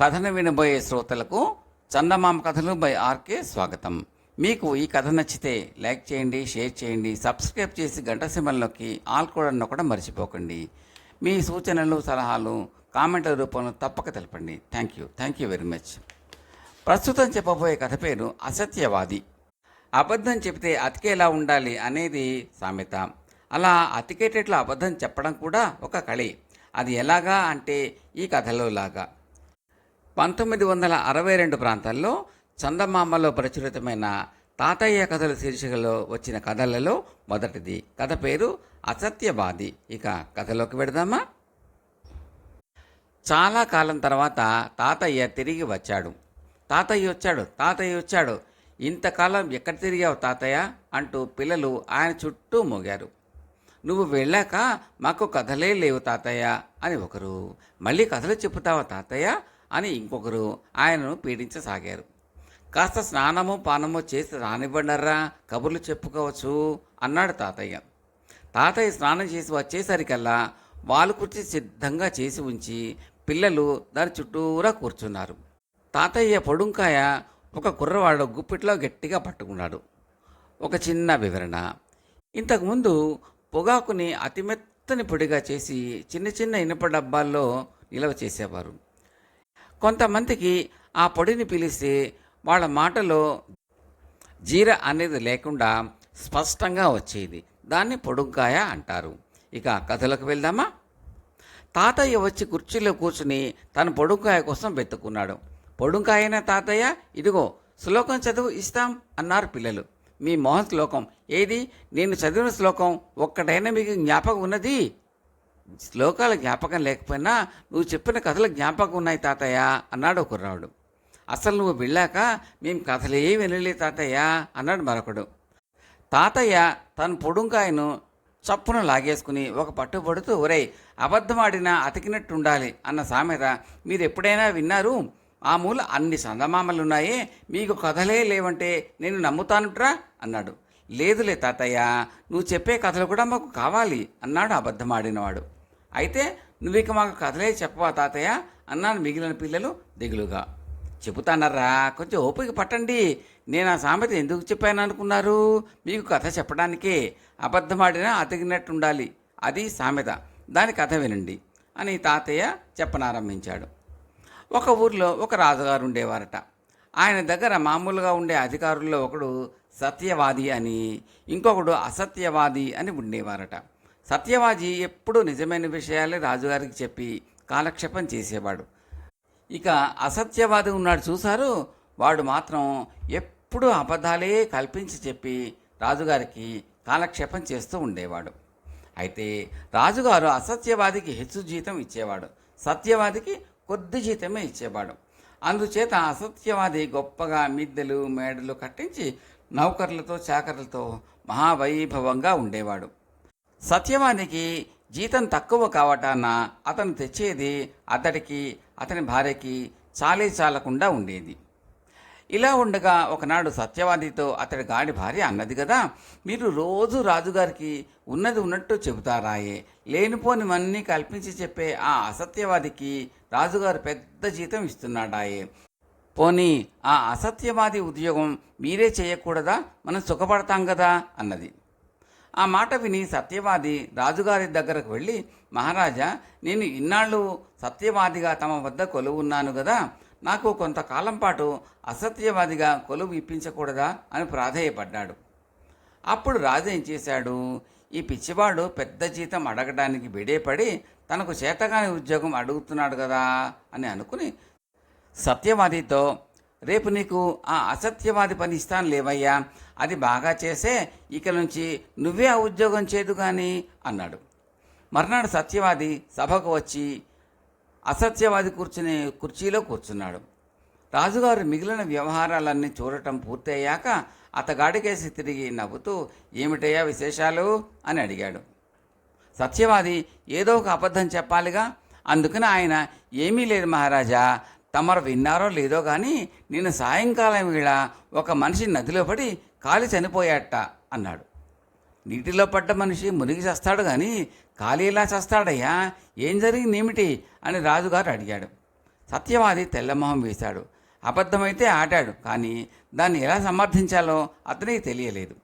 కథను వినబోయే శ్రోతలకు చందమామ కథలు బై ఆర్కే స్వాగతం. మీకు ఈ కథ నచ్చితే లైక్ చేయండి షేర్ చేయండి సబ్స్క్రైబ్ చేసి గంట సింబల్లోకి ఆల్ కూడా నొక్కడం మర్చిపోకండి. మీ సూచనలు సలహాలు కామెంట్ల రూపంలో తప్పక తెలపండి. Thank you thank you very much ప్రస్తుతం చెప్పబోయే కథ పేరు అసత్యవాది. అబద్ధం చెబితే అతికేలా ఉండాలి అనేది సామెత. అలా అతికేటట్లు అబద్ధం చెప్పడం కూడా ఒక కళే. అది ఎలాగా అంటే ఈ కథలో లాగా. పంతొమ్మిది వందల అరవై రెండు ప్రాంతాల్లో చందమామలో ప్రచురితమైన తాతయ్య కథల శీర్షికలో వచ్చిన కథలలో మొదటిది. కథ పేరు అసత్యవాది. ఇక కథలోకి వెడదామా? చాలా కాలం తర్వాత తాతయ్య తిరిగి వచ్చాడు. తాతయ్య వచ్చాడు తాతయ్య వచ్చాడు. ఇంతకాలం ఎక్కడ తిరిగావు తాతయ్య? అంటూ పిల్లలు ఆయన చుట్టూ మోగారు. నువ్వు వెళ్ళాక మాకు కథలే లేవు తాతయ్య అని ఒకరు. మళ్ళీ కథలు చెప్పుతావా తాతయ్య? అని ఇంకొకరు ఆయనను పీడించసాగారు. కాస్త స్నానము పానము చేసి రానివ్వండర్రా కబుర్లు చెప్పుకోవచ్చు అన్నాడు తాతయ్య. తాతయ్య స్నానం చేసి వచ్చేసరికల్లా వాళ్ళు కుర్చీ సిద్ధంగా చేసి ఉంచి పిల్లలు దాని చుట్టూరా కూర్చున్నారు. తాతయ్య పొడుంకాయ ఒక కుర్రవాడు గుప్పిట్లో గట్టిగా పట్టుకున్నాడు. ఒక చిన్న వివరణ. ఇంతకుముందు పొగాకుని అతి మెత్తని పొడిగా చేసి చిన్న చిన్న ఇనుప డబ్బాల్లో నిల్వ చేసేవారు. కొంతమందికి ఆ పొడిని పిలిస్తే వాళ్ళ మాటలో జీర అనేది లేకుండా స్పష్టంగా వచ్చేది. దాన్ని పొడుగ్గాయ అంటారు. ఇక కథలకు వెళ్దామా? తాతయ్య వచ్చి కుర్చీలో కూర్చుని తన పొడుంకాయ కోసం వెతుక్కున్నాడు. పొడుంకాయనా తాతయ్య? ఇదిగో శ్లోకం చదువు ఇస్తాం అన్నారు పిల్లలు. మీ మోహన్ శ్లోకం. ఏది? నేను చదివిన శ్లోకం ఒక్కటైనా మీకు జ్ఞాపకం ఉన్నది? శ్లోకాల జ్ఞాపకం లేకపోయినా నువ్వు చెప్పిన కథలు జ్ఞాపకం ఉన్నాయి తాతయ్య అన్నాడు ఒక కుర్రాడు. అసలు నువ్వు వెళ్ళాక మేము కథలే వినలే తాతయ్య అన్నాడు మరొకడు. తాతయ్య తన పొడుంకాయను చప్పున లాగేసుకుని ఒక పట్టుబడుతూ ఒరే అబద్ధమాడినా అతికినట్టుండాలి అన్న సామెత మీరు ఎప్పుడైనా విన్నారు? ఆ మూల అన్ని సందమామలున్నాయి మీకు కథలే లేవంటే నేను నమ్ముతానుట్రా అన్నాడు. లేదులే తాతయ్య నువ్వు చెప్పే కథలు కూడా మాకు కావాలి అన్నాడు అబద్ధమాడినవాడు. అయితే నువ్వు ఇక మాకు కథలే చెప్పవా తాతయ్య? అన్నాను మిగిలిన పిల్లలు దిగులుగా. చెబుతానరా కొంచెం ఓపిక పట్టండి. నేను ఆ సామెత ఎందుకు చెప్పాను అనుకున్నారు మీకు కథ చెప్పడానికే అబద్ధమాడినా అతికినట్టుండాలి. అది సామెత. దాని కథ వినండి అని తాతయ్య చెప్పనారంభించాడు. ఒక ఊర్లో ఒక రాజుగారు ఉండేవారట. ఆయన దగ్గర మామూలుగా ఉండే అధికారుల్లో ఒకడు సత్యవాది అని ఇంకొకడు అసత్యవాది అని ఉండేవారట. సత్యవాది ఎప్పుడూ నిజమైన విషయాలే రాజుగారికి చెప్పి కాలక్షేపం చేసేవాడు. ఇక అసత్యవాది ఉన్నాడు చూశారు? వాడు మాత్రం ఎప్పుడూ అబద్ధాలే కల్పించి చెప్పి రాజుగారికి కాలక్షేపం చేస్తూ ఉండేవాడు. అయితే రాజుగారు అసత్యవాదికి హెచ్చు జీతం ఇచ్చేవాడు. సత్యవాదికి కొద్ది జీతమే ఇచ్చేవాడు. అందుచేత అసత్యవాది గొప్పగా మిద్దెలు మేడలు కట్టించి నౌకర్లతో చాకర్లతో మహావైభవంగా ఉండేవాడు. సత్యవానికి జీతం తక్కువ కావటాన అతను తెచ్చేది అతడికి అతని భార్యకి చాలే చాలకుండా ఉండేది. ఇలా ఉండగా ఒకనాడు సత్యవాదితో అతడి గాడి భార్య అన్నది కదా మీరు రోజు రాజుగారికి ఉన్నది ఉన్నట్టు చెబుతారాయే. లేనిపోనివన్నీ కల్పించి చెప్పే ఆ అసత్యవాదికి రాజుగారు పెద్ద జీతం ఇస్తున్నాడాయే. పోనీ ఆ అసత్యవాది ఉద్యోగం మీరే చేయకూడదా? మనం సుఖపడతాం కదా అన్నది. ఆ మాట విని సత్యవాది రాజుగారి దగ్గరకు వెళ్ళి మహారాజా నేను ఇన్నాళ్ళు సత్యవాదిగా తమ వద్ద కొలువు ఉన్నాను కదా నాకు కొంతకాలం పాటు అసత్యవాదిగా కొలువు ఇప్పించకూడదా? అని ప్రాధేయపడ్డాడు. అప్పుడు రాజు ఏం చేశాడు? ఈ పిచ్చివాడు పెద్ద జీతం అడగడానికి బిడేపడి తనకు చేతగాని ఉద్యోగం అడుగుతున్నాడు కదా అని అనుకుని సత్యవాదితో రేపు నీకు ఆ అసత్యవాది పని ఇస్తాను లేవయ్యా. అది బాగా చేసే ఇక నుంచి నువ్వే ఆ ఉద్యోగం చేదు కానీ అన్నాడు. మర్నాడు సత్యవాది సభకు వచ్చి అసత్యవాది కూర్చునే కుర్చీలో కూర్చున్నాడు. రాజుగారు మిగిలిన వ్యవహారాలన్నీ చూడటం పూర్తయ్యాక అతగాడికేసి తిరిగి నవ్వుతూ ఏమిటయ్యా విశేషాలు? అని అడిగాడు. సత్యవాది ఏదో ఒక అబద్ధం చెప్పాలిగా. అందుకని ఆయన ఏమీ లేదు మహారాజా. తమరు విన్నారో లేదో కానీ నిన్న సాయంకాలం వేళ ఒక మనిషి నదిలో పడి కాలి చనిపోయాట అన్నాడు. నీటిలో పడ్డ మనిషి మునిగి చస్తాడు కానీ కాలి ఇలా చస్తాడయ్యా ఏం జరిగింది ఏమిటి అని రాజుగారు అడిగాడు. సత్యవాది తెల్లమొహం వేశాడు. అబద్ధమైతే ఆడాడు కానీ దాన్ని ఎలా సమర్థించాలో అతనికి తెలియలేదు.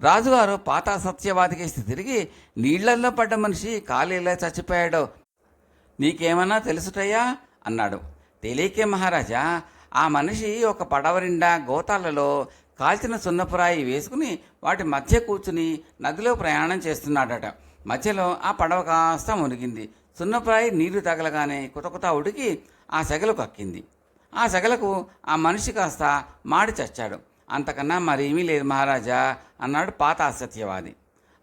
రాజుగారు పాత సత్యవాదికేసి తిరిగి నీళ్ళల్లో పడ్డ మనిషి కాలు ఇలా చచ్చిపోయాడో నీకేమన్నా తెలుసుటయ్యా? అన్నాడు. తెలియకే మహారాజా ఆ మనిషి ఒక పడవ నిండా గోతాలలో కాల్చిన సున్నపురాయి వేసుకుని వాటి మధ్య కూర్చుని నదిలో ప్రయాణం చేస్తున్నాడట. మధ్యలో ఆ పడవ కాస్త మునిగింది. సున్నపురాయి నీళ్ళు తగలగానే కుతకుత ఉడికి ఆ సెగలు కక్కింది. ఆ సెగలకు ఆ మనిషి కాస్త మాడి చచ్చాడు. అంతకన్నా మరేమీ లేదు మహారాజా అన్నాడు పాత అసత్యవాది.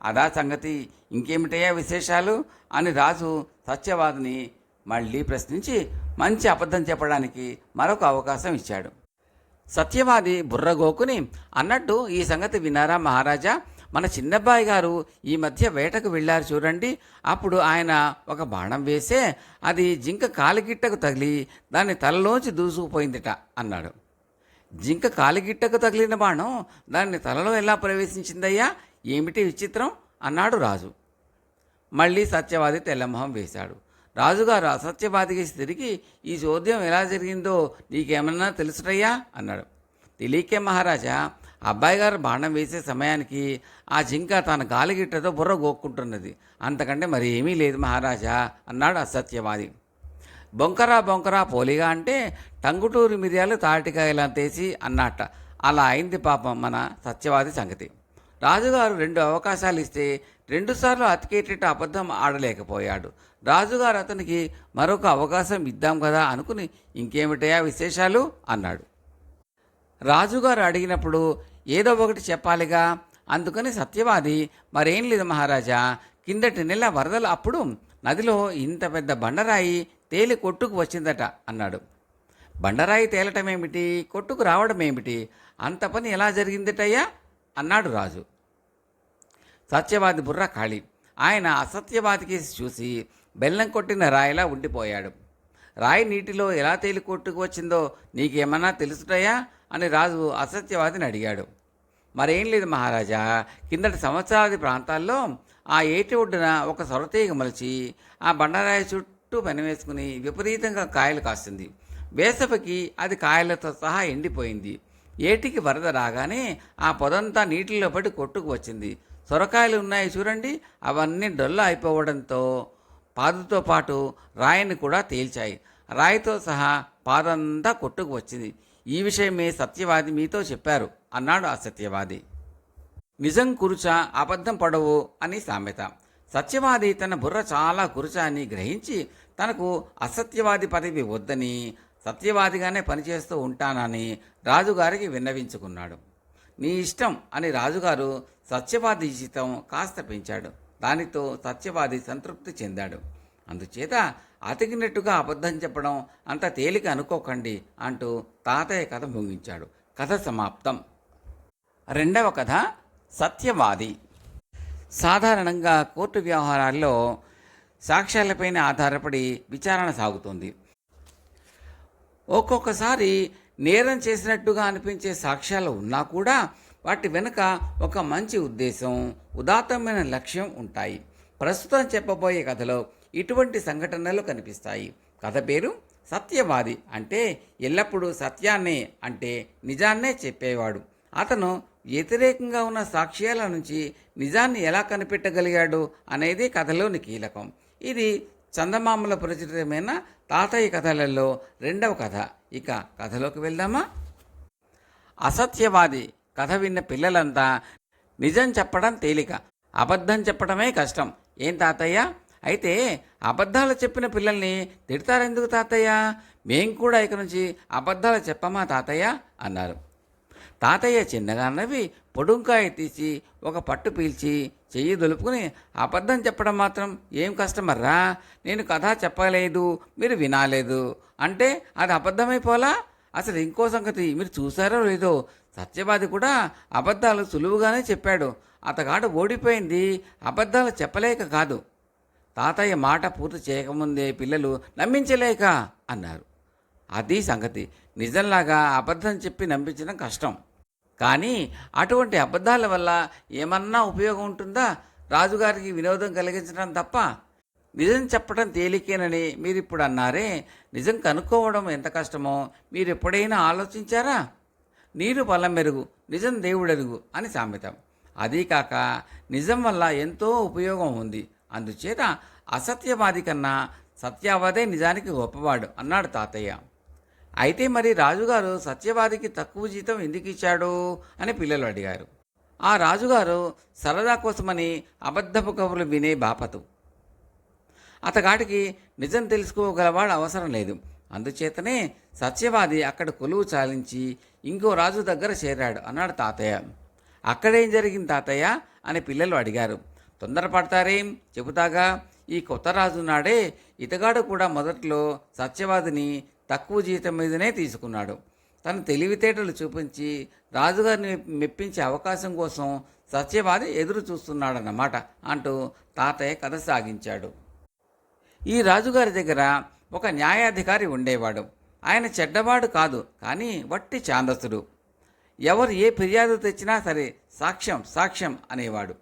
అదా సంగతి ఇంకేమిటయ్యా విశేషాలు? అని రాజు సత్యవాదిని మళ్ళీ ప్రశ్నించి మంచి అబద్ధం చెప్పడానికి మరొక అవకాశం ఇచ్చాడు. సత్యవాది బుర్రగోకుని అన్నట్టు ఈ సంగతి విన్నారా మహారాజా? మన చిన్నబ్బాయి గారు ఈ మధ్య వేటకు వెళ్ళారు చూడండి. అప్పుడు ఆయన ఒక బాణం వేసే అది జింక కాలిగిట్టకు తగిలి దాని తలలోంచి దూసుకుపోయిందిట అన్నాడు. జింక కాలిగిట్టకు తగిలిన బాణం దాన్ని తలలో ఎలా ప్రవేశించిందయ్యా? ఏమిటి విచిత్రం? అన్నాడు రాజు. మళ్ళీ సత్యవాది తెల్లమొహం వేశాడు. రాజుగారు అసత్యవాదికి తిరిగి ఈ చోద్యం ఎలా జరిగిందో నీకేమన్నా తెలుసుటయ్యా? అన్నాడు. తెలియకే మహారాజా అబ్బాయి గారు బాణం వేసే సమయానికి ఆ జింక తన గాలిగిట్టతో బుర్ర గోక్కుంటున్నది. అంతకంటే మరి ఏమీ లేదు మహారాజా అన్నాడు అసత్యవాది. బొంకరా బొంకరా పోలిగా అంటే టంగుటూరి మిరియాలు తాటికాయలా తీసి అన్నట్ట అలా అయింది పాపం మన సత్యవాది సంగతి. రాజుగారు రెండు అవకాశాలు ఇస్తే రెండుసార్లు అతికేటట్టు అబద్ధం ఆడలేకపోయాడు. రాజుగారు అతనికి మరొక అవకాశం ఇద్దాం కదా అనుకుని ఇంకేమిటయా విశేషాలు? అన్నాడు. రాజుగారు అడిగినప్పుడు ఏదో ఒకటి చెప్పాలిగా? అందుకని సత్యవాది మరేం లేదు మహారాజా కిందటి నెల వరదలు అప్పుడు నదిలో ఇంత పెద్ద బండరాయి తేలి కొట్టుకు వచ్చిందట అన్నాడు. బండరాయి తేలటమేమిటి? కొట్టుకు రావడమేమిటి? అంత పని ఎలా జరిగిందటయ్యా? అన్నాడు రాజు. సత్యవాది బుర్ర ఖాళీ. ఆయన అసత్యవాదికి చూసి బెల్లం కొట్టిన రాయిలా ఉండిపోయాడు. రాయి నీటిలో ఎలా తేలి కొట్టుకు వచ్చిందో నీకేమన్నా తెలుసుటయా? అని రాజు అసత్యవాదిని అడిగాడు. మరేం లేదు మహారాజా కిందటి సంవత్సరాది ప్రాంతాల్లో ఆ ఏటి ఒడ్డున ఒక సొరతీగ మలిచి ఆ బండరాయి చుట్టూ పెనవేసుకుని విపరీతంగా కాయలు కాస్తుంది వేసవికి అది కాయలతో సహా ఎండిపోయింది. ఏటికి వరద రాగానే ఆ పొదంతా నీటిలో పడి కొట్టుకు వచ్చింది. సొరకాయలు ఉన్నాయి చూడండి అవన్నీ డొల్ల అయిపోవడంతో పాదుతో పాటు రాయిని కూడా తేల్చాయి. రాయితో సహా పాదంతా కొట్టుకు వచ్చింది. ఈ విషయమే సత్యవాది మీతో చెప్పారు అన్నాడు ఆ సత్యవాది. నిజం కురుచ అబద్ధం పడవు అని సామెత. సత్యవాది తన బుర్ర చాలా కురుచ అని గ్రహించి తనకు అసత్యవాది పదవి వద్దని సత్యవాదిగానే పనిచేస్తూ ఉంటానని రాజుగారికి విన్నవించుకున్నాడు. నీ ఇష్టం అని రాజుగారు సత్యవాది జీతం కాస్త పెంచాడు. దానితో సత్యవాది సంతృప్తి చెందాడు. అందుచేత అతికినట్టుగా అబద్ధం చెప్పడం అంత తేలిక అనుకోకండి అంటూ తాతయ్య కథ ముగించాడు. కథ సమాప్తం. రెండవ కథ సత్యవాది. సాధారణంగా కోర్టు వ్యవహారాల్లో సాక్ష్యాలపైన ఆధారపడి విచారణ సాగుతుంది. ఒక్కొక్కసారి నేరం చేసినట్టుగా అనిపించే సాక్ష్యాలు ఉన్నా కూడా వాటి వెనుక ఒక మంచి ఉద్దేశం ఉదాత్తమైన లక్ష్యం ఉంటాయి. ప్రస్తుతం చెప్పబోయే కథలో ఇటువంటి సంఘటనలు కనిపిస్తాయి. కథ పేరు సత్యవాది అంటే ఎల్లప్పుడూ సత్యాన్నే అంటే నిజాన్నే చెప్పేవాడు. అతను వ్యతిరేకంగా ఉన్న సాక్ష్యాల నుంచి నిజాన్ని ఎలా కనిపెట్టగలిగాడు అనేది కథలోని కీలకం. ఇది చందమామల ప్రచురితమైన తాతయ్య కథలలో రెండవ కథ. ఇక కథలోకి వెళ్దామా? అసత్యవాది కథ విన్న పిల్లలంతా నిజం చెప్పడం తేలిక అబద్ధం చెప్పడమే కష్టం. ఏం తాతయ్య? అయితే అబద్ధాలు చెప్పిన పిల్లల్ని తిడతారెందుకు తాతయ్య? మేం కూడా ఇక నుంచి అబద్ధాలు చెప్పమా తాతయ్య? అన్నారు. తాతయ్య చిన్నగా నవ్వి పొడుంకాయ తీసి ఒక పట్టు పీల్చి చెయ్యి దొలుపుకుని అబద్ధం చెప్పడం మాత్రం ఏం కష్టమర్రా? నేను కథ చెప్పలేదు మీరు వినాలేదు. అంటే అది అబద్ధమైపోలా అసలు ఇంకో సంగతి మీరు చూసారో లేదో సత్యవాది కూడా అబద్ధాలు సులువుగానే చెప్పాడు. అతగాడు ఓడిపోయింది. అబద్ధాలు చెప్పలేక కాదు. తాతయ్య మాట పూర్తి చేయకముందే పిల్లలు నమ్మించలేక అన్నారు. అది సంగతి. నిజంలాగా అబద్ధం చెప్పి నమ్మించడం కష్టం. కానీ అటువంటి అబద్ధాల వల్ల ఏమన్నా ఉపయోగం ఉంటుందా? రాజుగారికి వినోదం కలిగించడం తప్ప నిజం చెప్పడం తేలికేనని మీరిప్పుడు అన్నారే. నిజం కనుక్కోవడం ఎంత కష్టమో మీరు ఎప్పుడైనా ఆలోచించారా? నీరు బలం మెరుగు నిజం దేవుడెరుగు అని సామెత. అదీ కాక నిజం వల్ల ఎంతో ఉపయోగం ఉంది. అందుచేత అసత్యవాది కన్నా సత్యవాదే నిజానికి గొప్పవాడు అన్నాడు తాతయ్య. అయితే మరి రాజుగారు సత్యవాదికి తక్కువ జీతం ఎందుకు ఇచ్చాడు అని పిల్లలు అడిగారు. ఆ రాజుగారు సరదా కోసమని అబద్ధపు కబుర్లు వినే బాపతు. అతగాడికి నిజం తెలుసుకోగలవాడు అవసరం లేదు. అందుచేతనే సత్యవాది అక్కడ కొలువు చాలించి ఇంకో రాజు దగ్గర చేరాడు అన్నాడు తాతయ్య. అక్కడేం జరిగింది తాతయ్య? అని పిల్లలు అడిగారు. తొందరపడతారేం? చెబుతాగా ఈ కొత్త రాజు నాడే ఇతగాడు కూడా మొదట్లో సత్యవాదిని తక్కువ జీతం మీదనే తీసుకున్నాడు. తన తెలివితేటలు చూపించి రాజుగారిని మెప్పించే అవకాశం కోసం సత్యవాది ఎదురు చూస్తున్నాడన్నమాట అంటూ తాతయ్య కథ సాగించాడు. ఈ రాజుగారి దగ్గర ఒక న్యాయాధికారి ఉండేవాడు. ఆయన చెడ్డవాడు కాదు కానీ వట్టి ఛాందసుడు ఎవరు ఏ ఫిర్యాదు తెచ్చినా సరే సాక్ష్యం సాక్ష్యం అనేవాడు.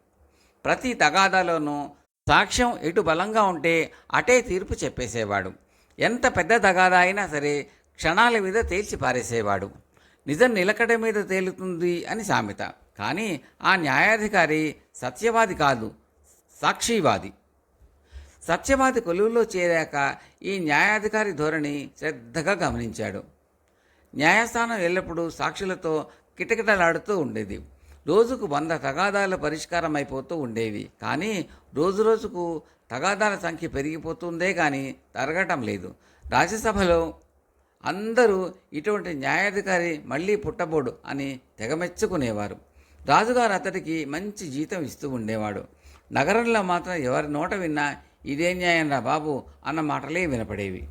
ప్రతి తగాదాలోనూ సాక్ష్యం ఎటు బలంగా ఉంటే అటే తీర్పు చెప్పేసేవాడు. ఎంత పెద్ద తగాదా అయినా సరే క్షణాల మీద తేల్చి పారేసేవాడు. నిజం నిలకడ మీద తేలుతుంది అని సామెత. కానీ ఆ న్యాయాధికారి సత్యవాది కాదు సాక్షివాది. సత్యవాది కొలువులో చేరాక ఈ న్యాయాధికారి ధోరణి శ్రద్ధగా గమనించాడు. న్యాయస్థానం ఎల్లప్పుడూ సాక్షులతో కిటకిటలాడుతూ ఉండేది. రోజుకు వంద తగాదాల పరిష్కారం అయిపోతూ ఉండేవి. కానీ రోజు రోజుకు తగాదాల సంఖ్య పెరిగిపోతుందే కానీ తరగటం లేదు. రాజ్యసభలో అందరూ ఇటువంటి న్యాయాధికారి మళ్ళీ పుట్టబోడు అని తెగమెచ్చుకునేవారు. రాజుగారు అతడికి మంచి జీతం ఇస్తూ ఉండేవాడు. నగరంలో మాత్రం ఎవరి నోట విన్నా ఇదే న్యాయం రా బాబు అన్న మాటలే వినపడేవి.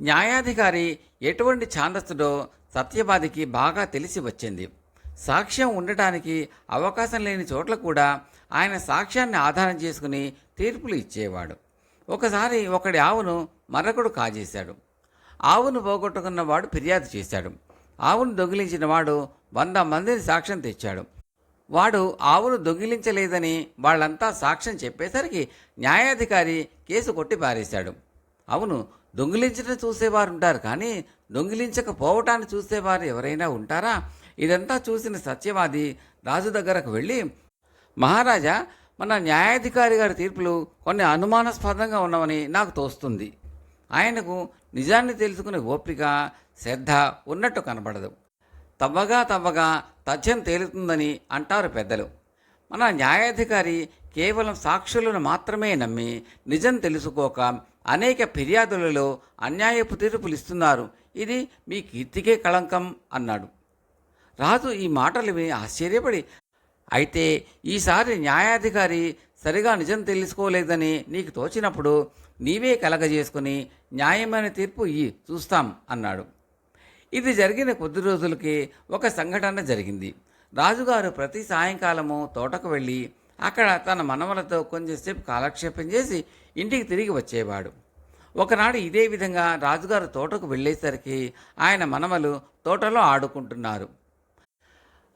న్యాయాధికారి ఎటువంటి ఛాందస్తుడో సత్యవాదికి బాగా తెలిసి వచ్చింది. సాక్ష్యం ఉండటానికి అవకాశం లేని చోట్ల కూడా ఆయన సాక్ష్యాన్ని ఆధారం చేసుకుని తీర్పులు ఇచ్చేవాడు. ఒకసారి ఒకడి ఆవును మరొకడు కాజేశాడు. ఆవును పోగొట్టుకున్నవాడు ఫిర్యాదు చేశాడు. ఆవును దొంగిలించిన వాడు వంద మందిని సాక్ష్యం తెచ్చాడు. వాడు ఆవును దొంగిలించలేదని వాళ్ళంతా సాక్ష్యం చెప్పేసరికి న్యాయాధికారి కేసు కొట్టి పారేశాడు. అవును దొంగిలించడం చూసేవారు ఉంటారు కానీ దొంగిలించకపోవటాన్ని చూసేవారు ఎవరైనా ఉంటారా? ఇదంతా చూసిన సత్యవాది రాజు దగ్గరకు వెళ్ళి మహారాజా మన న్యాయాధికారి గారి తీర్పులు కొన్ని అనుమానాస్పదంగా ఉన్నవని నాకు తోస్తుంది. ఆయనకు నిజాన్ని తెలుసుకునే ఓపిక శ్రద్ధ ఉన్నట్టు కనబడదు. తవ్వగా తవ్వగా తథ్యం తేలుతుందని అంటారు పెద్దలు. మన న్యాయాధికారి కేవలం సాక్షులను మాత్రమే నమ్మి నిజం తెలుసుకోక అనేక ఫిర్యాదులలో అన్యాయపు తీర్పులు ఇస్తున్నారు. ఇది మీ కీర్తికే కళంకం అన్నాడు. రాజు ఈ మాటలు విని ఆశ్చర్యపడి అయితే ఈసారి న్యాయాధికారి సరిగా నిజం తెలుసుకోలేదని నీకు తోచినప్పుడు నీవే కలగజేసుకుని న్యాయమైన తీర్పు ఇ చూస్తాం అన్నాడు. ఇది జరిగిన కొద్ది రోజులకి ఒక సంఘటన జరిగింది. రాజుగారు ప్రతి సాయంకాలము తోటకు వెళ్ళి అక్కడ తన మనవలతో కొంచెంసేపు కాలక్షేపం చేసి ఇంటికి తిరిగి వచ్చేవాడు. ఒకనాడు ఇదే విధంగా రాజుగారు తోటకు వెళ్ళేసరికి ఆయన మనవలు తోటలో ఆడుకుంటున్నారు.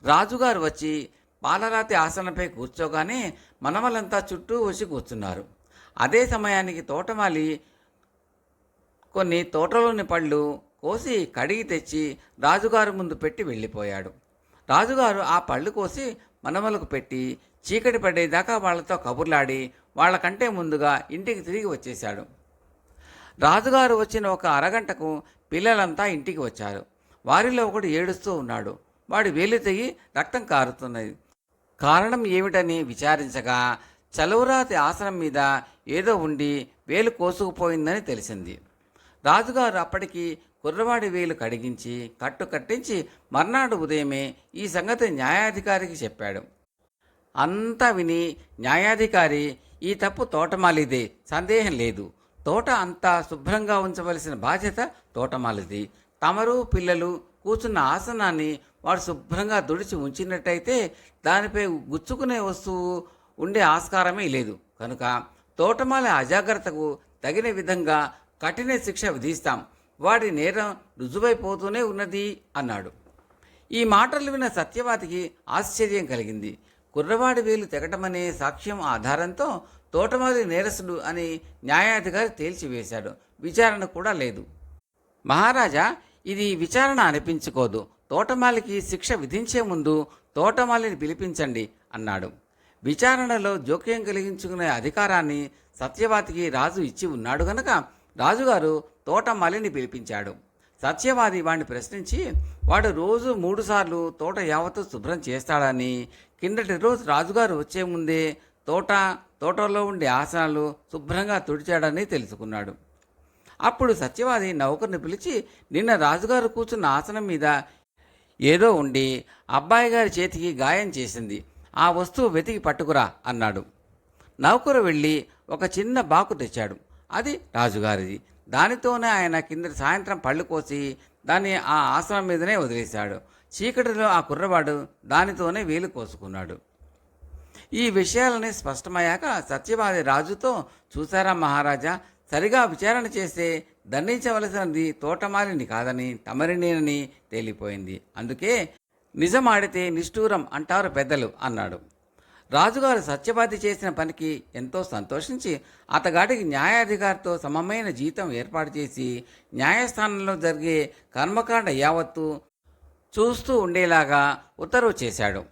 రాజుగారు వచ్చి పాలరాతి ఆసనంపై కూర్చోగానే మనవలంతా చుట్టూ వచ్చి కూర్చున్నారు. అదే సమయానికి తోటమాలి కొన్ని తోటలోని పళ్ళు కోసి కడిగి తెచ్చి రాజుగారు ముందు పెట్టి వెళ్ళిపోయాడు. రాజుగారు ఆ పళ్ళు కోసి మనమలకు పెట్టి చీకటి పడేదాకా వాళ్ళతో కబుర్లాడి వాళ్ళకంటే ముందుగా ఇంటికి తిరిగి వచ్చేశాడు. రాజుగారు వచ్చిన ఒక అరగంటకు పిల్లలంతా ఇంటికి వచ్చారు. వారిలో ఒకడు ఏడుస్తూ ఉన్నాడు. వాడి వేలు తెగి రక్తం కారుతున్నది. కారణం ఏమిటని విచారించగా చలువరాతి ఆసనం మీద ఏదో ఉండి వేలు కోసుకుపోయిందని తెలిసింది. రాజుగారు అప్పటికి కుర్రవాడి వేలు కడిగించి కట్టు కట్టించి మర్నాడు ఉదయమే ఈ సంగతి న్యాయాధికారికి చెప్పాడు. అంతా విని న్యాయాధికారి ఈ తప్పు తోటమాలిదే సందేహం లేదు. తోట అంతా శుభ్రంగా ఉంచవలసిన బాధ్యత తోటమాలిది. తమరు పిల్లలు కూర్చున్న ఆసనాన్ని వాడు శుభ్రంగా తుడిచి ఉంచినట్టయితే దానిపై గుచ్చుకునే వస్తువు ఉండే ఆస్కారమే లేదు. కనుక తోటమాల అజాగ్రత్తకు తగిన విధంగా కఠిన శిక్ష విధిస్తాం. వాడి నేరం రుజువైపోతూనే ఉన్నది అన్నాడు. ఈ మాటలు విన్న సత్యవాతికి ఆశ్చర్యం కలిగింది. కుర్రవాడి వేలు తెగటమనే సాక్ష్యం ఆధారంతో తోటమాలి నేరసుడు అని న్యాయాధికారి తేల్చివేశాడు. విచారణ కూడా లేదు. మహారాజా ఇది విచారణ అనిపించుకోదు. తోటమాలికి శిక్ష విధించే ముందు తోటమాలిని పిలిపించండి అన్నాడు. విచారణలో జోక్యం కలిగించుకునే అధికారాన్ని సత్యవాతికి రాజు ఇచ్చి ఉన్నాడు గనక రాజుగారు తోటమాలిని పిలిపించాడు. సత్యవాది వాడిని ప్రశ్నించి వాడు రోజు మూడుసార్లు తోట యావత్తు శుభ్రం చేస్తాడని. కిందటి రోజు రాజుగారు వచ్చే ముందే తోట తోటలో ఉండే ఆసనాలు శుభ్రంగా తుడిచాడని తెలుసుకున్నాడు. అప్పుడు సత్యవాది నౌకర్ని పిలిచి నిన్న రాజుగారు కూర్చున్న ఆసనం మీద ఏదో ఉండి అబ్బాయి గారి చేతికి గాయం చేసింది. ఆ వస్తువు వెతికి పట్టుకురా అన్నాడు. నౌకరు వెళ్ళి ఒక చిన్న బాకు తెచ్చాడు. అది రాజుగారిది. దానితోనే ఆయన కిందటి సాయంత్రం పళ్ళు కోసి దాన్ని ఆ ఆసనం మీదనే వదిలేశాడు. చీకటిలో ఆ కుర్రవాడు దానితోనే వేలు కోసుకున్నాడు. ఈ విషయాలని స్పష్టమయ్యాక సత్యవాది రాజుతో చూసారా మహారాజా సరిగా విచారణ చేస్తే దండించవలసినది తోటమాలిని కాదని తమరినేనని తేలిపోయింది. అందుకే నిజమాడితే నిష్ఠూరం అంటారు పెద్దలు అన్నాడు. రాజుగారు సత్యవాది చేసిన పనికి ఎంతో సంతోషించి అతగాడికి న్యాయాధికారితో సమమైన జీతం ఏర్పాటు చేసి న్యాయస్థానంలో జరిగే కర్మకాండ యావత్తు చూస్తూ ఉండేలాగా ఉత్తర్వు చేశాడు.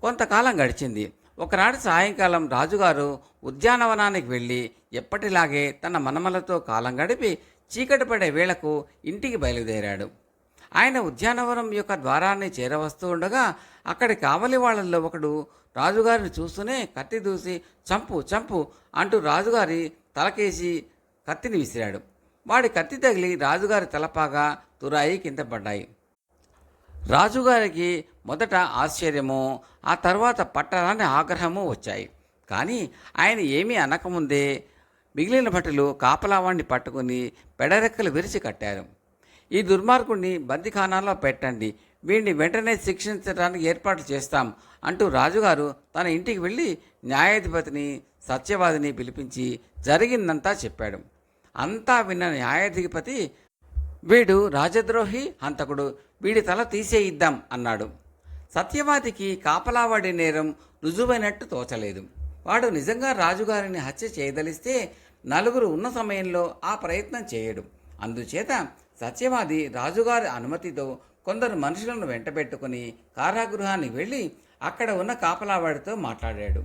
కొంతకాలం గడిచింది. ఒకనాటి సాయంకాలం రాజుగారు ఉద్యానవనానికి వెళ్ళి ఎప్పటిలాగే తన మనమలతో కాలం గడిపి చీకటి పడే వేళకు ఇంటికి బయలుదేరాడు. ఆయన ఉద్యానవనం యొక్క ద్వారాన్ని చేరవస్తూ ఉండగా అక్కడి కావలి వాళ్ళల్లో ఒకడు రాజుగారిని చూస్తూనే కత్తి దూసి చంపు చంపు అంటూ రాజుగారి తలకేసి కత్తిని విసిరాడు. వాడి కత్తి తగిలి రాజుగారి తలపాగా తురాయి కింద పడ్డాయి. రాజుగారికి మొదట ఆశ్చర్యము ఆ తర్వాత పట్టరాని ఆగ్రహము వచ్చాయి. కానీ ఆయన ఏమీ అనకముందే మిగిలిన భటులు కాపలావాణ్ణి పట్టుకుని పెడరెక్కలు విరిచి కట్టారు. ఈ దుర్మార్గుడిని బందిఖానాలో పెట్టండి. వీడిని వెంటనే శిక్షించడానికి ఏర్పాటు చేస్తాం అంటూ రాజుగారు తన ఇంటికి వెళ్ళి న్యాయాధిపతిని సత్యవాదిని పిలిపించి జరిగిందంతా చెప్పాడు. అంతా విన్న న్యాయాధిపతి వీడు రాజద్రోహి హంతకుడు. వీడి తల తీసేయిద్దాం అన్నాడు. సత్యవాదికి కాపలావాడి నేరం రుజువైనట్టు తోచలేదు. వాడు నిజంగా రాజుగారిని హత్య చేయదలిస్తే నలుగురు ఉన్న సమయంలో ఆ ప్రయత్నం చేయడు. అందుచేత సత్యవాది రాజుగారి అనుమతితో కొందరు మనుషులను వెంటబెట్టుకుని కారాగృహానికి వెళ్ళి అక్కడ ఉన్న కాపలావాడితో మాట్లాడాడు.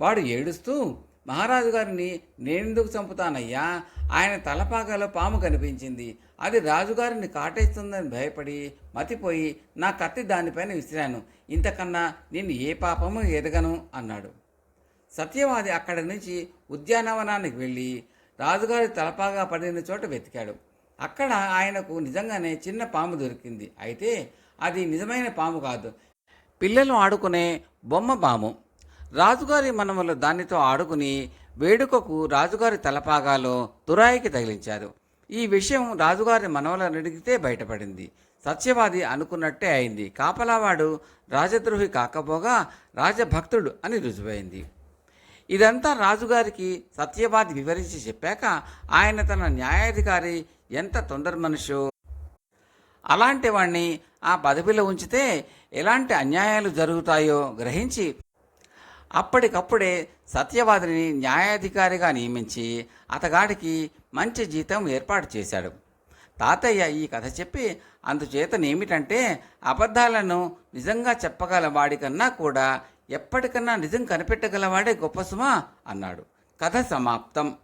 వాడు ఏడుస్తూ మహారాజు గారిని నేనెందుకు చంపుతానయ్యా? ఆయన తలపాగాలో పాము కనిపించింది. అది రాజుగారిని కాటేస్తుందని భయపడి మతిపోయి నా కత్తి దానిపైన విసిరాను. ఇంతకన్నా నేను ఏ పాపము ఎదగను అన్నాడు. సత్యవాది అక్కడి నుంచి ఉద్యానవనానికి వెళ్ళి రాజుగారి తలపాగా పడిన చోట వెతికాడు. అక్కడ ఆయనకు నిజంగానే చిన్న పాము దొరికింది. అయితే అది నిజమైన పాము కాదు. పిల్లలు ఆడుకునే బొమ్మ పాము. రాజుగారి మనవలు దానితో ఆడుకుని వేడుకకు రాజుగారి తలపాగాలో తురాయికి తగిలించారు. ఈ విషయం రాజుగారి మనవలను అడిగితే బయటపడింది. సత్యవాది అనుకున్నట్టే అయింది. కాపలావాడు రాజద్రోహి కాకపోగా రాజభక్తుడు అని రుజువైంది. ఇదంతా రాజుగారికి సత్యవాది వివరించి చెప్పాక ఆయన తన న్యాయాధికారి ఎంత తొందర మనుషో? అలాంటి వాణ్ణి ఆ పదవిలో ఉంచితే ఎలాంటి అన్యాయాలు జరుగుతాయో గ్రహించి అప్పటికప్పుడే సత్యవాదిని న్యాయాధికారిగా నియమించి అతగాడికి మంచి జీతం ఏర్పాటు చేశాడు. తాతయ్య ఈ కథ చెప్పి అందుచేతనేమిటంటే అబద్ధాలను నిజంగా చెప్పగల వాడికన్నా కూడా ఎప్పటికన్నా నిజం కనిపెట్టగలవాడే గొప్ప సుమా అన్నాడు. కథ సమాప్తం.